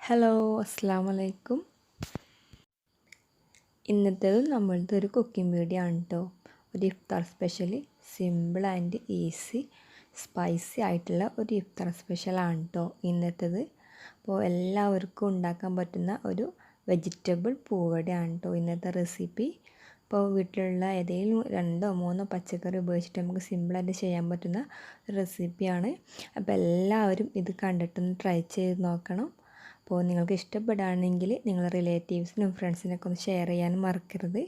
Hello അസ്സാം വലൈക്കും ഇന്നത്തേത് നമ്മളത് ഒരു കുക്കിംഗ് വീഡിയോ ആണ് കേട്ടോ ഒരു ഇഫ്താർ special simple and easy spicy ആയിട്ടുള്ള ഒരു ഇഫ്താർ സ്പെഷ്യലാണ് കേട്ടോ ഇന്നത്തേത്. അപ്പോൾ എല്ലാവർക്കും ഉണ്ടാക്കാൻ പറ്റുന്ന ഒരു വെജിറ്റബിൾ പൂവടയാണ് കേട്ടോ ഇന്നത്തെ റെസിപ്പി അപ്പോൾ വീട്ടിലുള്ള ഏതെങ്കിലും രണ്ടോ മൂന്നോ പച്ചക്കറി ഉപയോഗിച്ചിട്ട് നമുക്ക് സിമ്പിളായിട്ട് ചെയ്യാൻ പറ്റുന്ന റെസിപ്പിയാണ്. അപ്പോൾ എല്ലാവരും ഇത് കണ്ടിട്ടൊന്ന് ട്രൈ ചെയ്ത് നോക്കണം. അപ്പോൾ നിങ്ങൾക്ക് ഇഷ്ടപ്പെടുകയാണെങ്കിൽ നിങ്ങൾ റിലേറ്റീവ്സിനും ഫ്രണ്ട്സിനൊക്കെ ഒന്ന് ഷെയർ ചെയ്യാനും മറക്കരുത്.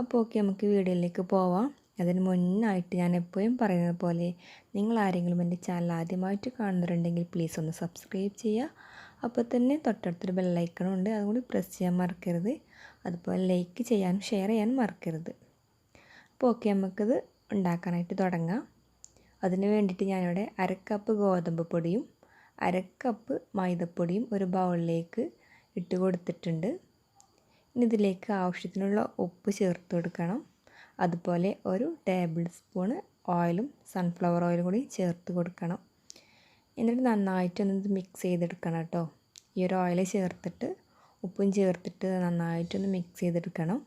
അപ്പോൾ ഓക്കെ നമുക്ക് വീഡിയോയിലേക്ക് പോവാം. അതിന് മുന്നായിട്ട് ഞാൻ എപ്പോഴും പറയുന്നത് പോലെ നിങ്ങൾ ആരെങ്കിലും എന്റെ ചാനൽ ആദ്യമായിട്ട് കാണുന്നുണ്ടെങ്കിൽ പ്ലീസ് ഒന്ന് സബ്സ്ക്രൈബ് ചെയ്യുക. അപ്പോൾ തന്നെ തൊട്ടടുത്തൊരു ബെല്ലൈക്കണുണ്ട് ഉണ്ട്. അതും കൂടി പ്രസ് ചെയ്യാൻ മറക്കരുത്. അതുപോലെ ലൈക്ക് ചെയ്യാനും ഷെയർ ചെയ്യാനും മറക്കരുത്. അപ്പോൾ ഓക്കെ നമുക്കത് ഉണ്ടാക്കാനായിട്ട് തുടങ്ങാം. അതിന് വേണ്ടിയിട്ട് ഞാനിവിടെ അരക്കപ്പ് ഗോതമ്പ് പൊടിയും അരക്കപ്പ് മൈദപ്പൊടിയും ഒരു ബൗളിലേക്ക് ഇട്ട് കൊടുത്തിട്ടുണ്ട്. ഇനി ഇതിലേക്ക് ആവശ്യത്തിനുള്ള ഉപ്പ് ചേർത്ത് കൊടുക്കണം. അതുപോലെ ഒരു ടേബിൾ സ്പൂണ് ഓയിലും സൺഫ്ലവർ ഓയിലും കൂടി ചേർത്ത് കൊടുക്കണം. എന്നിട്ട് നന്നായിട്ടൊന്ന് മിക്സ് ചെയ്തെടുക്കണം കേട്ടോ. ഈ ഒരു ഓയിൽ ചേർത്തിട്ട് ഉപ്പും ചേർത്തിട്ട് നന്നായിട്ടൊന്ന് മിക്സ് ചെയ്തെടുക്കണം.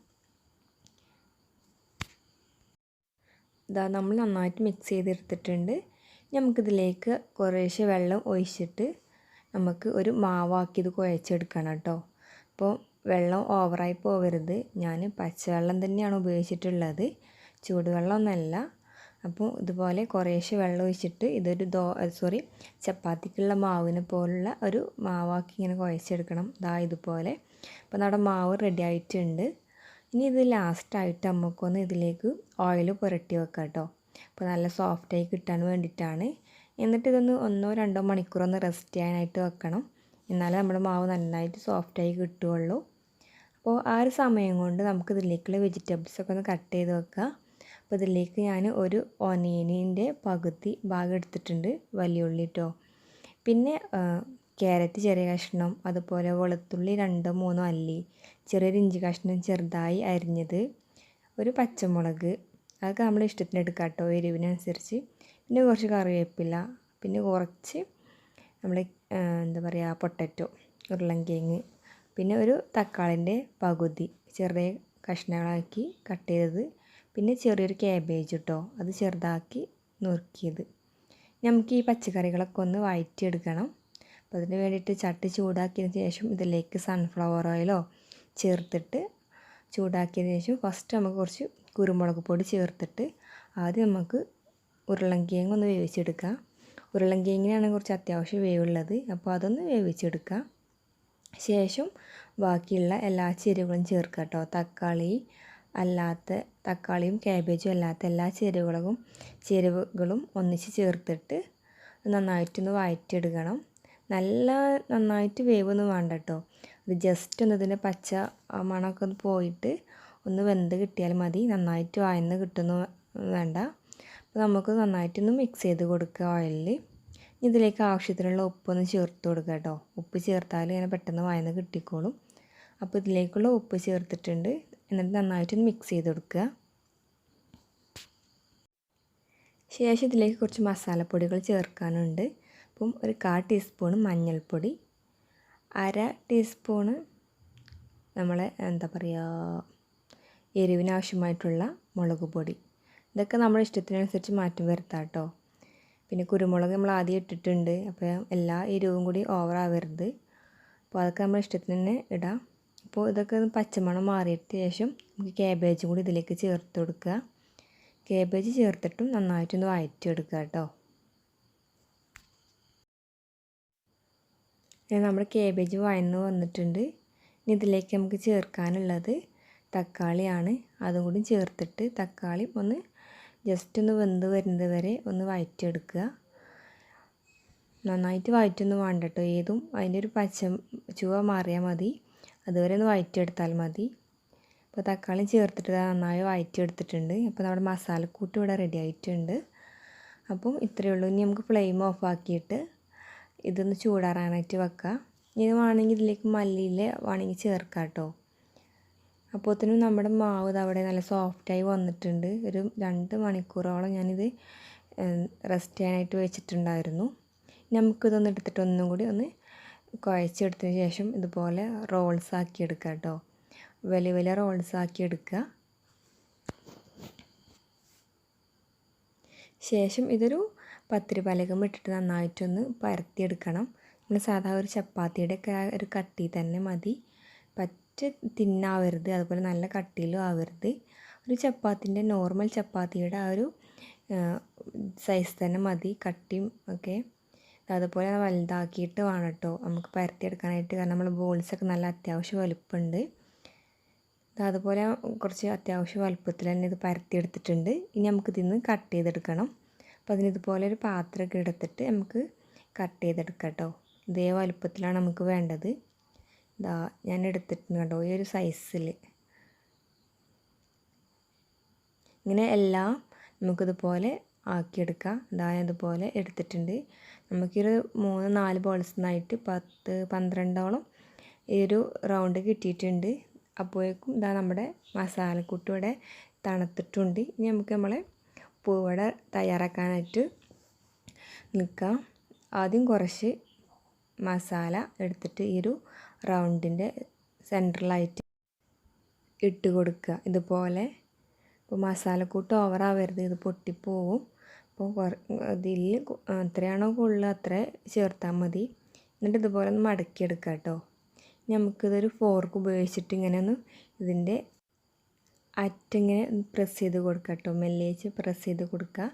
ഇതാ നമ്മൾ നന്നായിട്ട് മിക്സ് ചെയ്തെടുത്തിട്ടുണ്ട്. നമുക്കിതിലേക്ക് കുറേശ്ശെ വെള്ളം ഒഴിച്ചിട്ട് നമുക്ക് ഒരു മാവാക്കി ഇത് കുഴച്ചെടുക്കണം കേട്ടോ. അപ്പോൾ വെള്ളം ഓവറായി പോകരുത്. ഞാൻ പച്ചവെള്ളം തന്നെയാണ് ഉപയോഗിച്ചിട്ടുള്ളത്. ചൂടുവെള്ളമൊന്നുമല്ല. അപ്പോൾ ഇതുപോലെ കുറേശ്ശെ വെള്ളം ഒഴിച്ചിട്ട് ഇതൊരു ദോ സോറി ചപ്പാത്തിക്കുള്ള മാവിനെ പോലുള്ള ഒരു മാവാക്കി ഇങ്ങനെ കുഴച്ചെടുക്കണം. ദാ ഇതുപോലെ. അപ്പോൾ നമ്മുടെ മാവ് റെഡി ആയിട്ടുണ്ട്. ഇനി ഇത് ലാസ്റ്റായിട്ട് നമുക്കൊന്ന് ഇതിലേക്ക് ഓയിൽ പുരട്ടി വെക്കാം കേട്ടോ അപ്പോൾ നല്ല സോഫ്റ്റായി കിട്ടാൻ വേണ്ടിയിട്ടാണ് എന്നിട്ട് ഇതൊന്ന് ഒന്നോ രണ്ടോ മണിക്കൂർ ഒന്ന് റെസ്റ്റ് ചെയ്യാനായിട്ട് വെക്കണം. എന്നാലേ നമ്മുടെ മാവ് നന്നായിട്ട് സോഫ്റ്റായി കിട്ടുകയുള്ളൂ അപ്പോൾ ആ ഒരു സമയം കൊണ്ട് നമുക്ക് ഇതിലേക്കുള്ള വെജിറ്റബിൾസൊക്കെ ഒന്ന് കട്ട് ചെയ്ത് വെക്കുക അപ്പോൾ ഇതിലേക്ക് ഞാൻ ഒരു ഒനിയനിന്റെ പകുതി ഭാഗം എടുത്തിട്ടുണ്ട് വലിയ ഉള്ളി കേട്ടോ പിന്നെ ക്യാരറ്റ് ചെറിയ കഷ്ണം അതുപോലെ വെളുത്തുള്ളി രണ്ടോ മൂന്നോ അല്ലി ചെറിയൊരു ഇഞ്ചി കഷ്ണം ചെറുതായി അരിഞ്ഞത് ഒരു പച്ചമുളക്. അതൊക്കെ നമ്മൾ ഇഷ്ടത്തിന് എടുക്കാം കേട്ടോ എരിവിനനുസരിച്ച്. പിന്നെ കുറച്ച് കറിവേപ്പില പിന്നെ കുറച്ച് നമ്മൾ എന്താ പറയുക പൊട്ടറ്റോ ഉരുളൻകിഴങ്ങ് പിന്നെ ഒരു തക്കാളിന്റെ പകുതി ചെറിയ കഷ്ണങ്ങളാക്കി കട്ട് ചെയ്തത് പിന്നെ ചെറിയൊരു ക്യാബേജ് കേട്ടോ അത് ചെറുതാക്കി നുറുക്കിയത്. നമുക്ക് ഈ പച്ചക്കറികളൊക്കെ ഒന്ന് വഴറ്റിയെടുക്കണം അപ്പോൾ അതിന് വേണ്ടിയിട്ട് ചട്ടി ചൂടാക്കിയതിന് ശേഷം ഇതിലേക്ക് സൺഫ്ലവർ ഓയിലോ ചേർത്തിട്ട് ചൂടാക്കിയതിന് ശേഷം ഫസ്റ്റ് നമുക്ക് കുറച്ച് കുരുമുളക് പൊടി ചേർത്തിട്ട് ആദ്യം നമുക്ക് ഉരുളങ്കിയങ്ങ ഒന്ന് വേവിച്ചെടുക്കാം. ഉരുളങ്കിയങ്ങനെയാണ് കുറച്ച് അത്യാവശ്യം വേവുള്ളത്. അപ്പോൾ അതൊന്ന് വേവിച്ചെടുക്കാം. ശേഷം ബാക്കിയുള്ള എല്ലാ ചേരുവകളും ചേർക്കുക കേട്ടോ. തക്കാളി അല്ലാത്ത തക്കാളിയും ക്യാബേജും അല്ലാത്ത എല്ലാ ചേരുവകളും ചേരുവകളും ഒന്നിച്ച് ചേർത്തിട്ട് നന്നായിട്ടൊന്ന് വഴറ്റിയെടുക്കണം നല്ല നന്നായിട്ട് വേവൊന്നും വേണ്ട കേട്ടോ അത് ജസ്റ്റ് ഒന്ന് ഇതിന്റെ പച്ച മണമൊക്കെ ഒന്ന് പോയിട്ട് ഒന്ന് വെന്ത് കിട്ടിയാൽ മതി. നന്നായിട്ട് വായന്ന് കിട്ടുന്നു വേണ്ട. അപ്പോൾ നമുക്ക് നന്നായിട്ടൊന്ന് മിക്സ് ചെയ്ത് കൊടുക്കുക ഓയിലിൽ ഇതിലേക്ക് ആവശ്യത്തിനുള്ള ഉപ്പൊന്ന് ചേർത്ത് കൊടുക്കുക കേട്ടോ. ഉപ്പ് ചേർത്താൽ ഇങ്ങനെ പെട്ടെന്ന് വായന്ന് കിട്ടിക്കോളും. അപ്പോൾ ഇതിലേക്കുള്ള ഉപ്പ് ചേർത്തിട്ടുണ്ട്. എന്നിട്ട് നന്നായിട്ടൊന്ന് മിക്സ് ചെയ്ത് കൊടുക്കുക. ശേഷം ഇതിലേക്ക് കുറച്ച് മസാലപ്പൊടികൾ ചേർക്കാനുണ്ട്. അപ്പം ഒരു കാ ടീസ്പൂണ് മഞ്ഞൾപ്പൊടി അര ടീസ്പൂണ് നമ്മളെ എന്താ പറയുക എരിവിനാവശ്യമായിട്ടുള്ള മുളക് പൊടി. ഇതൊക്കെ നമ്മുടെ ഇഷ്ടത്തിനനുസരിച്ച് മാറ്റം വരുത്താം കേട്ടോ പിന്നെ കുരുമുളക് നമ്മൾ ആദ്യം ഇട്ടിട്ടുണ്ട്. അപ്പോൾ എല്ലാ എരിവും കൂടി ഓവറാവരുത് അപ്പോൾ അതൊക്കെ നമ്മുടെ ഇഷ്ടത്തിന് തന്നെ ഇടാം. അപ്പോൾ ഇതൊക്കെ ഒന്ന് പച്ചമണം മാറിയിട്ട് ശേഷം നമുക്ക് ക്യാബേജും കൂടി ഇതിലേക്ക് ചേർത്ത് കൊടുക്കുക. ക്യാബേജ് ചേർത്തിട്ടും നന്നായിട്ടൊന്ന് വഴറ്റിയെടുക്കുക കേട്ടോ. നമ്മുടെ ക്യാബേജ് വഴന്ന് വന്നിട്ടുണ്ട്. ഇനി ഇതിലേക്ക് നമുക്ക് ചേർക്കാനുള്ളത് തക്കാളിയാണ്. അതും കൂടി ചേർത്തിട്ട് തക്കാളി ഒന്ന് ജസ്റ്റ് ഒന്ന് വെന്ത് വരുന്നത് വരെ ഒന്ന് വഴറ്റിയെടുക്കുക. നന്നായിട്ട് വഴറ്റൊന്നും വേണ്ട കേട്ടോ. ഏതും അതിന്റെ ഒരു പച്ച ചുവ മാറിയാൽ മതി. അതുവരെ ഒന്ന് വഴറ്റിയെടുത്താൽ മതി. അപ്പോൾ തക്കാളി ചേർത്തിട്ട് നന്നായി വഴറ്റിയെടുത്തിട്ടുണ്ട് അപ്പോൾ നമ്മുടെ മസാലക്കൂട്ട് ഇവിടെ റെഡി ആയിട്ടുണ്ട്. അപ്പം ഇത്രയേ ഉള്ളൂ. ഇനി നമുക്ക് ഫ്ലെയിം ഓഫ് ആക്കിയിട്ട് ഇതൊന്ന് ചൂടാറാനായിട്ട് വെക്കാം. ഇനി വേണമെങ്കിൽ ഇതിലേക്ക് മല്ലിയില വേണമെങ്കിൽ ചേർക്കാം കേട്ടോ. അപ്പോഴത്തേനും നമ്മുടെ മാവ് അവിടെ നല്ല സോഫ്റ്റായി വന്നിട്ടുണ്ട്. ഒരു രണ്ട് മണിക്കൂറോളം ഞാനിത് റെസ്റ്റ് ചെയ്യാനായിട്ട് വെച്ചിട്ടുണ്ടായിരുന്നു. നമുക്കിതൊന്ന് എടുത്തിട്ട് ഒന്നും കൂടി ഒന്ന് കുഴച്ചെടുത്തതിന് ശേഷം ഇതുപോലെ റോൾസ് ആക്കി എടുക്കുക കേട്ടോ. വലിയ വലിയ റോൾസ് ആക്കി എടുക്കുക ശേഷം ഇതൊരു പത്തിരി പലകം ഇട്ടിട്ട് നന്നായിട്ടൊന്ന് പരത്തിയെടുക്കണം. നമ്മൾ സാധാ ഒരു ചപ്പാത്തിയുടെ ഒക്കെ ഒരു കട്ടി തന്നെ മതി. പറ്റ തിന്നാവരുത് അതുപോലെ നല്ല കട്ടിയിലും ആവരുത്. ഒരു ചപ്പാത്തിന്റെ നോർമൽ ചപ്പാത്തിയുടെ ആ ഒരു സൈസ് തന്നെ മതി കട്ടിയും ഒക്കെ. അതുപോലെ വലുതാക്കിയിട്ട് വേണം കേട്ടോ നമുക്ക് പരത്തിയെടുക്കാനായിട്ട്. കാരണം നമ്മൾ ബോൾസൊക്കെ നല്ല അത്യാവശ്യം വലുപ്പമുണ്ട് അതുപോലെ കുറച്ച് അത്യാവശ്യം വലുപ്പത്തിൽ തന്നെ ഇത് പരത്തിയെടുത്തിട്ടുണ്ട്. ഇനി നമുക്ക് ഇതിൽ നിന്ന് കട്ട് ചെയ്തെടുക്കണം. അപ്പോൾ അതിന് ഇതുപോലെ ഒരു പാത്രമൊക്കെ എടുത്തിട്ട് നമുക്ക് കട്ട് ചെയ്തെടുക്കാം കേട്ടോ ഇതേ വലുപ്പത്തിലാണ് നമുക്ക് വേണ്ടത്. ഇതാ ഞാൻ എടുത്തിട്ടുണ്ട് കേട്ടോ ഈ ഒരു സൈസിൽ ഇങ്ങനെ എല്ലാം നമുക്കിതുപോലെ ആക്കിയെടുക്കാം. ഇതാ ഇതുപോലെ എടുത്തിട്ടുണ്ട്. നമുക്കൊരു മൂന്ന് നാല് ബോൾസ് നിന്നായിട്ട് പത്ത് പന്ത്രണ്ടോളം ഈ ഒരു റൗണ്ട് കിട്ടിയിട്ടുണ്ട്. അപ്പോഴേക്കും ഇതാ നമ്മുടെ മസാലക്കൂട്ട് ഇവിടെ തണുത്തിട്ടുണ്ട്. ഇനി നമുക്ക് നമ്മളെ പൂവട തയ്യാറാക്കാനായിട്ട് നിൽക്കാം. ആദ്യം കുറച്ച് മസാല എടുത്തിട്ട് ഈ ഒരു റൗണ്ടിന്റെ സെന്ററിലായിട്ട് ഇട്ട് കൊടുക്കുക. ഇതുപോലെ. ഇപ്പോൾ മസാലക്കൂട്ട് ഓവറാവരുത് ഇത് പൊട്ടിപ്പോവും. അപ്പോൾ ഇതിൽ എത്രയാണോ കൊള്ളുക അത്ര ചേർത്താൽ മതി. എന്നിട്ട് ഇതുപോലെ ഒന്ന് മടക്കിയെടുക്കുക കേട്ടോ നമുക്കിതൊരു ഫോർക്ക് ഉപയോഗിച്ചിട്ട് ഇങ്ങനെ ഒന്ന് ഇതിന്റെ അറ്റിങ്ങനെ പ്രസ് ചെയ്ത് കൊടുക്കുക കേട്ടോ മെല്ലേച്ച് പ്രസ് ചെയ്ത് കൊടുക്കുക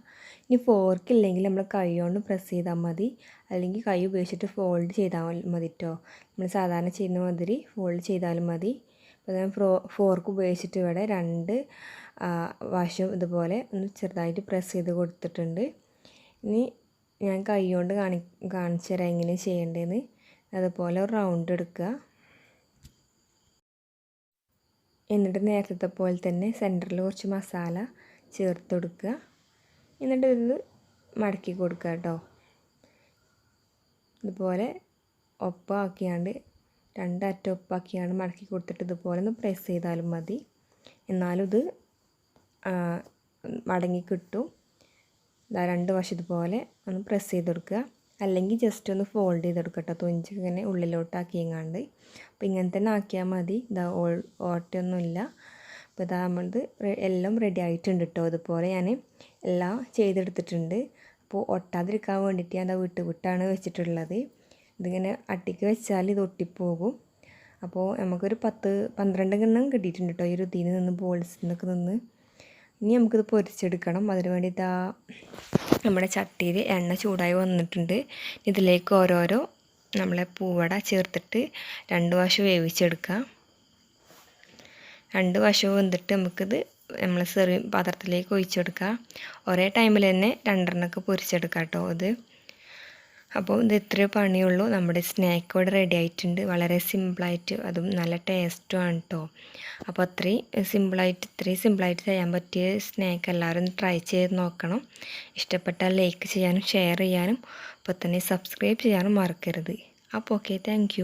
ഇനി ഫോർക്ക് ഇല്ലെങ്കിൽ നമ്മൾ കൈ കൊണ്ട് പ്രസ് ചെയ്താൽ മതി. അല്ലെങ്കിൽ കൈ ഉപയോഗിച്ചിട്ട് ഫോൾഡ് ചെയ്താൽ മതി കേട്ടോ നമ്മൾ സാധാരണ ചെയ്യുന്ന മാതിരി ഫോൾഡ് ചെയ്താലും മതി. അപ്പോൾ ഞാൻ ഫ്രോ ഫോർക്ക് ഉപയോഗിച്ചിട്ട് ഇവിടെ രണ്ട് വശം ഇതുപോലെ ഒന്ന് ചെറുതായിട്ട് പ്രസ് ചെയ്ത് കൊടുത്തിട്ടുണ്ട്. ഇനി ഞാൻ കൈ കൊണ്ട് കാണി കാണിച്ചു തരാം എങ്ങനെ ചെയ്യേണ്ടതെന്ന് അതുപോലെ ഒരു റൗണ്ട് എടുക്കുക. എന്നിട്ട് നേരത്തെ പോലെ തന്നെ സെന്ററിൽ കുറച്ച് മസാല ചേർത്ത് കൊടുക്കുക. എന്നിട്ട് ഇത് മടക്കി കൊടുക്കുക കേട്ടോ. ഇതുപോലെ ഒപ്പാക്കിയാണ്ട് രണ്ടറ്റം ഒപ്പാക്കിയാണ് മടക്കി കൊടുത്തിട്ട് ഇതുപോലെ ഒന്ന് പ്രസ് ചെയ്താലും മതി. എന്നാലും ഇത് മടങ്ങി കിട്ടും. രണ്ട് വശം ഇതുപോലെ ഒന്ന് പ്രസ് ചെയ്തെടുക്കുക. അല്ലെങ്കിൽ ജസ്റ്റ് ഒന്ന് ഫോൾഡ് ചെയ്തെടുക്കട്ടെ. തുഞ്ച് ഇങ്ങനെ ഉള്ളിലോട്ടാക്കിയെങ്ങാണ്ട് അപ്പോൾ ഇങ്ങനെ തന്നെ ആക്കിയാൽ മതി. ഇതാ ഓൾ ഓട്ടയൊന്നുമില്ല. അപ്പോൾ ഇതാ നമ്മളത് എല്ലാം റെഡി ആയിട്ടുണ്ട് കേട്ടോ അതുപോലെ ഞാൻ എല്ലാം ചെയ്തെടുത്തിട്ടുണ്ട്. അപ്പോൾ ഒട്ടാതിരിക്കാൻ വേണ്ടിയിട്ട് ഞാൻ വിട്ട് വിട്ടാണ് വെച്ചിട്ടുള്ളത്. ഇതിങ്ങനെ അട്ടിക്ക് വെച്ചാൽ ഇത് ഒട്ടിപ്പോകും. അപ്പോൾ നമുക്കൊരു പത്ത് പന്ത്രണ്ട് എണ്ണം കിട്ടിയിട്ടുണ്ട് കേട്ടോ ഈ ഇതിൽ നിന്ന് ബോൾസിൽ നിന്നൊക്കെ നിന്ന്. ഇനി നമുക്കിത് പൊരിച്ചെടുക്കണം. അതിന് വേണ്ടി ഇതാ നമ്മുടെ ചട്ടിയിൽ എണ്ണ ചൂടായി വന്നിട്ടുണ്ട്. ഇതിലേക്ക് ഓരോരോ നമ്മളെ പൂവട ചേർത്തിട്ട് രണ്ട് വശം വേവിച്ചെടുക്കാം. രണ്ട് വശവും വെന്തിട്ട് നമുക്കിത് നമ്മൾ സെറി പാത്രത്തിലേക്ക് ഒഴിച്ചെടുക്കാം. ഒരേ ടൈമിൽ തന്നെ രണ്ടെണ്ണമൊക്കെ പൊരിച്ചെടുക്കാം കേട്ടോ ഇത്. അപ്പോൾ ഇത് ഇത്രയേ പണിയുള്ളൂ. നമ്മുടെ സ്നാക്ക് ഇവിടെ റെഡി ആയിട്ടുണ്ട്. വളരെ സിമ്പിളായിട്ട് അതും നല്ല ടേസ്റ്റുമാണ് കേട്ടോ അപ്പോൾ അത്രയും സിമ്പിളായിട്ട് ഇത്രയും സിമ്പിളായിട്ട് ചെയ്യാൻ പറ്റിയ സ്നാക്ക് എല്ലാവരും ട്രൈ ചെയ്ത് നോക്കണം. ഇഷ്ടപ്പെട്ടാൽ ലൈക്ക് ചെയ്യാനും ഷെയർ ചെയ്യാനും അപ്പോൾ തന്നെ സബ്സ്ക്രൈബ് ചെയ്യാനും മറക്കരുത്. അപ്പോൾ ഓക്കെ താങ്ക്